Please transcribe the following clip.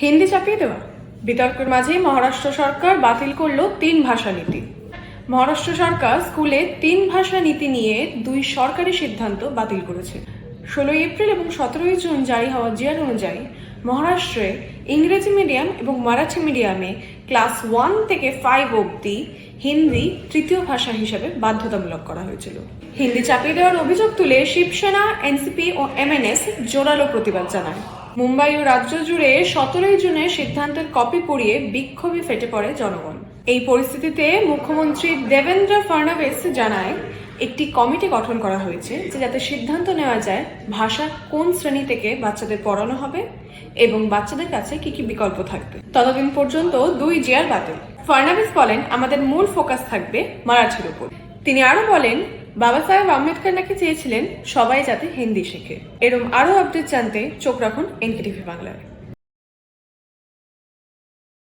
হিন্দি চাপিয়ে দেওয়া। বিতর্কের মাঝে মহারাষ্ট্র সরকার বাতিল করল তিন ভাষা নীতি। মহারাষ্ট্র সরকার স্কুলে তিন ভাষা নীতি নিয়ে দুই সরকারি সিদ্ধান্ত বাতিল করেছে। ষোলোই এপ্রিল এবং সতেরোই জুন জারি হওয়া জিয়ার অনুযায়ী মহারাষ্ট্রে ইংরেজি মিডিয়াম এবং মারাঠি মিডিয়ামে ক্লাস ওয়ান থেকে ফাইভ অবধি হিন্দি তৃতীয় ভাষা হিসেবে বাধ্যতামূলক করা হয়েছিল। হিন্দি চাপিয়ে দেওয়ার অভিযোগ তুলে শিবসেনা, এনসিপি ও এমএনএস জোরালো প্রতিবাদ জানায়। মুম্বাই ও রাজ্য জুড়ে সতেরোই জুনে সিদ্ধান্তের কপি পড়িয়ে বিক্ষোভে ফেটে পড়ে জনগণ। এই পরিস্থিতিতে মুখ্যমন্ত্রী দেবেন্দ্র ফডণবীস জানায় একটি কমিটি গঠন করা হয়েছে যে যাতে সিদ্ধান্ত নেওয়া যায় ভাষা কোন শ্রেণি থেকে বাচ্চাদের পড়ানো হবে এবং বাচ্চাদের কাছে কি কি বিকল্প থাকবে। ততদিন পর্যন্ত দুই জিয়ার বাতিল। ফডণবীস বলেন, আমাদের মূল ফোকাস থাকবে মারাঠির উপর। তিনি আরও বলেন, বাবা সাহেব আম্বেদকর নাকি চেয়েছিলেন সবাই যাতে হিন্দি শেখে। এরম আরও আপডেট জানতে চোখ রাখুন এনকেটিভি বাংলায়